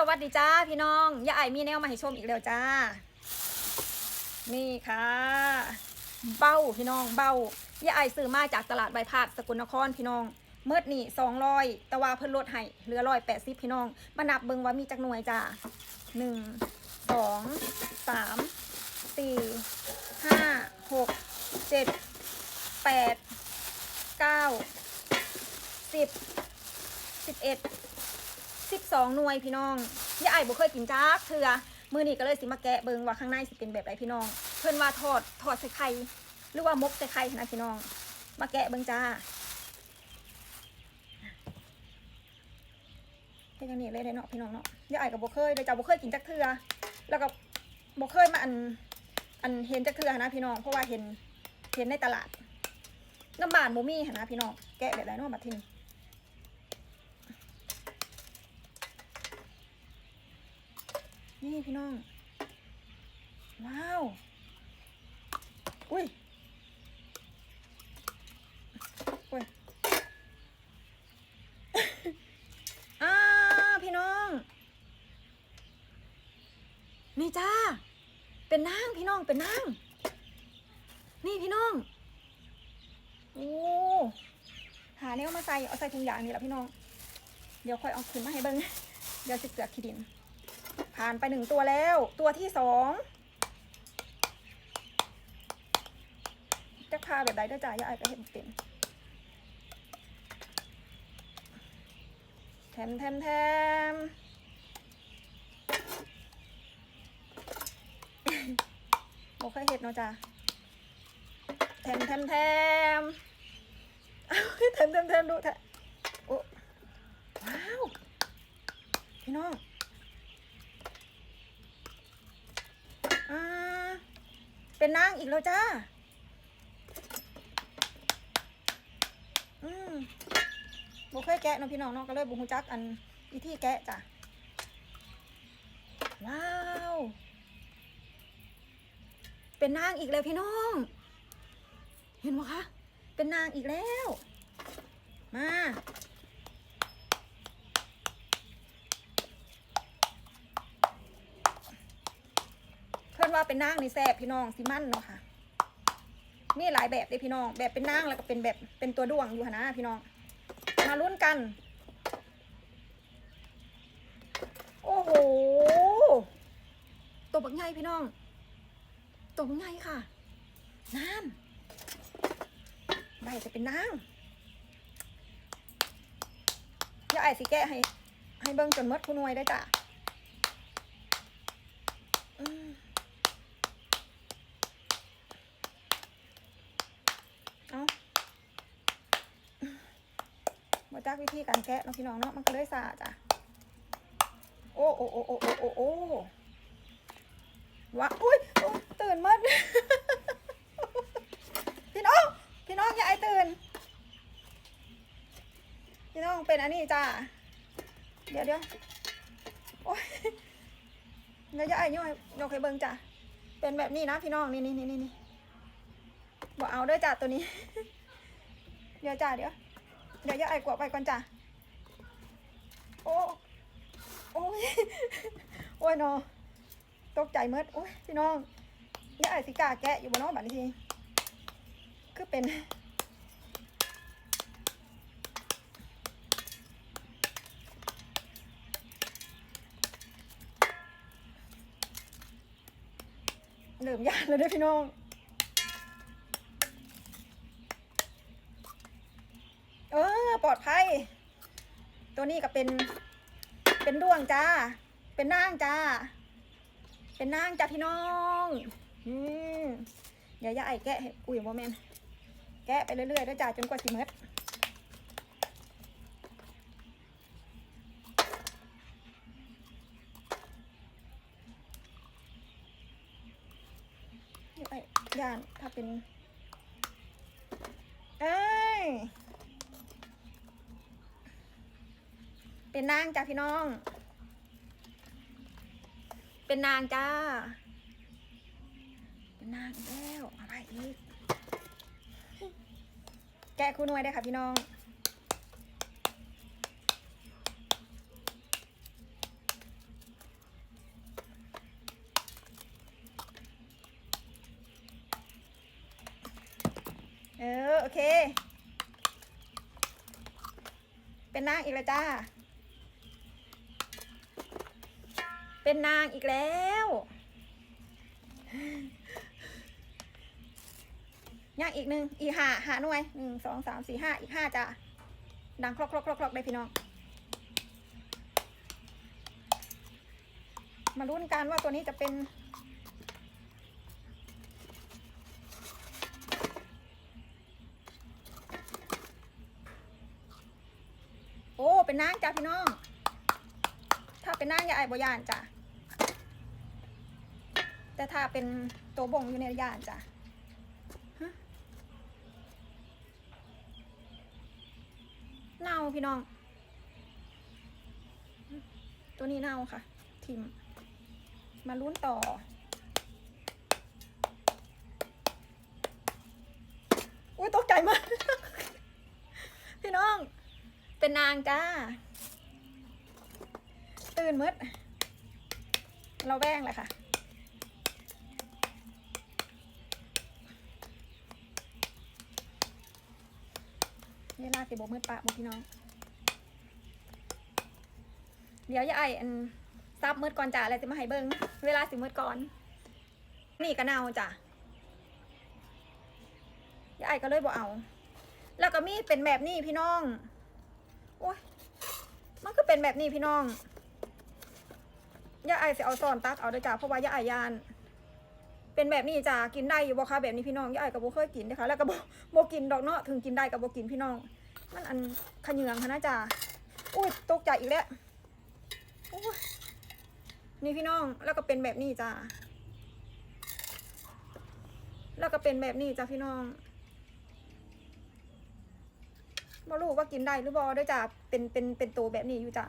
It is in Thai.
สวัสดีจ้าพี่น้องยาไอมีแนวมาให้ชมอีกแล้วจ้า นี่ค่ะ เบ้าพี่น้องเบ้ายาไอซื้อมาจากตลาดใบพาดสกลนครพี่น้องเมื่อนี่สองร้อยต่ว่าเพิ่นลดให้เหลือร้อยแปดสิบพี่น้อง มานับเบิงว่ามีจักหน่วยจ้าหนึ่งสองสามสี่ห้าหกเจ็ดแปดเก้าสิบสิบเอ็ด สิบสองหน่วยพี่น้องย่าไอ้บ่เคยกินจ้าเถื่อมือนี้ก็เลยสิมาแกะเบิงว่าข้างในสิเป็นแบบไรพี่น้อง เพิ่นว่าทอดทอดใส่ไข่หรือว่ามกใส่ไข่นะพี่น้อง มาแกะเบิงจ้าเป็นอย่างนี้เลยเนาะพี่น้องเนาะย่าไอ้กับบ่เคยเดี๋ยวจ้าบ่เคยกินจักเถื่อแล้วก็บ่เคยมาอันอันเห็นจักเถื่อนะพี่น้องเพราะว่าเห็นเห็นในตลาดน้ำบานบ่มีหั้นนะพี่น้องแกะแบบไรเนาะบัดทีนี้ นี่พี่น้อง ว้าว อุ้ยอุ้ยอ่าพี่น้อง นี่จ้า เป็นนางพี่น้องเป็นนาง นี่พี่น้อง โอ้หาแนวมาใส่ เอาใส่ถุงยางนี่แหละพี่น้อง เดี๋ยวค่อยเอาขึ้นมาให้เบิ้งเดี๋ยวสิเกลือกขี้ดิน ผ่านไปหนึ่งตัวแล้ว ตัวที่สองจะพาแบบใดได้จ่ายยาไอไปเห็นเป็นแถมแถมแถมโอเคเห็ดเนาะจ้ะแถมแถมแถมอ้าวแถมแถมแถมดูแถมโอ้ว้าว พี่น้อง อ่า เป็นนางอีกแล้วจ้า อืมบุเคยแกะเนาะพี่น้องเนาะก็เลยบุหูจักอันวิธีแกะจ้ะ ว้าว เป็นนางอีกแล้วพี่น้อง เห็นไหมคะ เป็นนางอีกแล้ว มา เพื่อน ว่าเป็นนางนี่แซ่บพี่น้องสิมันเนาะค่ะมีหลายแบบเลยพี่น้อง แบบเป็นนางแล้วก็เป็นแบบเป็นตัวด้วงอยู่นะพี่น้อง มาลุ้นกัน โอ้โหตัวบักไงพี่น้องตัวบักไงค่ะน้ำใบจะเป็นนางอย่าไอ้สิแกะให้ ให้เบิ้งจนมดคุณนวยได้จ้ะอืม เอา มาจากวิธีการแกะเนาะพี่น้องเนาะมันก็เลยสาจ้ะโอ้โอ้โอ้โอ้โอ้โอ้โอ้ว้าอุ้ยตื่นหมดพี่น้อง พี่น้องอย่าไอตื่น พี่น้องเป็นอันนี้จ้าเดี๋ยวเดี๋ยวโอ้ยเดี๋ยวอย่าไอ้ย่อยยกให้เบิ่งจ้ะเป็นแบบนี้นะพี่น้องนี่นี่นี่นี่บอกเอาด้วยจ้ะตัวนี้ เดี๋ยวจ้ะเดี๋ยว เดี๋ยวย่าไอ้กวาไปก่อนจ้ะ โอ้ โอ้ย โอ้ยนอตกใจเมดโอ้ยพี่น้องย่าไอ้สิกาแกะอยู่บนน้องบัดนี้ทีคือเป็นเหลื่มยานเลยเด้วยพี่น้อง เออ ปลอดภัย ตัวนี้ก็เป็น เป็นดวงจ้า เป็นนางจ้า เป็นนางจ้าพี่น้อง อืมเดี๋ยวอย่าไอ้แกะอุ้ยโมเมนแกะไปเรื่อยๆแล้วจ้าจนกว่าสิเมดยวไอ้ย่านถ้าเป็น เอ้ย เป็นนางจ้าพี่น้อง เป็นนางจ้า เป็นนางแล้วอะไรอีก แกะคู่นวยได้ค่ะพี่น้อง เออ โอเค เป็นนางอีกแล้วจ้า เป็นนางอีกแล้ว ย่างอีกหนึ่งอีห้าหาหน่วยหนึ่งสองสามสี่ห้าอีกห้าจ้าดังคลอกคลอกคลอกคลอกได้พี่น้อง มาลุ้นกันว่าตัวนี้จะเป็น โอ้ เป็นนางจ้าพี่น้อง ถ้าเป็นนางอย่าไอ้ายบ่ยานจ้ะ แต่ถ้าเป็นตัวบ่งอยู่ในยานจ้ะเน่าพี่น้อง ตัวนี้เน่าค่ะ ทิม มาลุ้นต่อ อุ้ยตกใจมาก พี่น้อง เป็นนางจ้า ตื่นมืดเราแว่งเลยค่ะ เวลาสิบมืดปะบอกพี่น้อง เดี๋ยวย่าไออันซับมืดก่อนจ้าอะไรจะมาให้เบิ้งเวลาสิมืดก่อน นี่ก็เนาจ้ะย่าไอก็เลยบอกเอา แล้วก็มีเป็นแบบนี้พี่น้อง โอ้ยมันก็เป็นแบบนี้พี่น้องย่าไอสิเอาซอนตักเอาเด้อจ้าเพราะว่าย่าไอยาน เป็นแบบนี้จ้ากินได้อยู่บ่คะแบบนี้พี่น้องย่าไอกับโบเคยกินนะคะแล้วก็บ่บ่กินดอกเนาะถึงกินได้กับโบกินพี่น้อง มันอันขยืองค่ะนะจ๊ะอุ้ยตกใจอีกแล้วนี่พี่น้องแล้วก็เป็นแบบนี้จ้าแล้วก็เป็นแบบนี้จ้าพี่น้องบ่รู้ว่ากินได้หรือบ่เด้วยจ้าเป็นเป็นเป็นตัวแบบนี้อยู่จ้า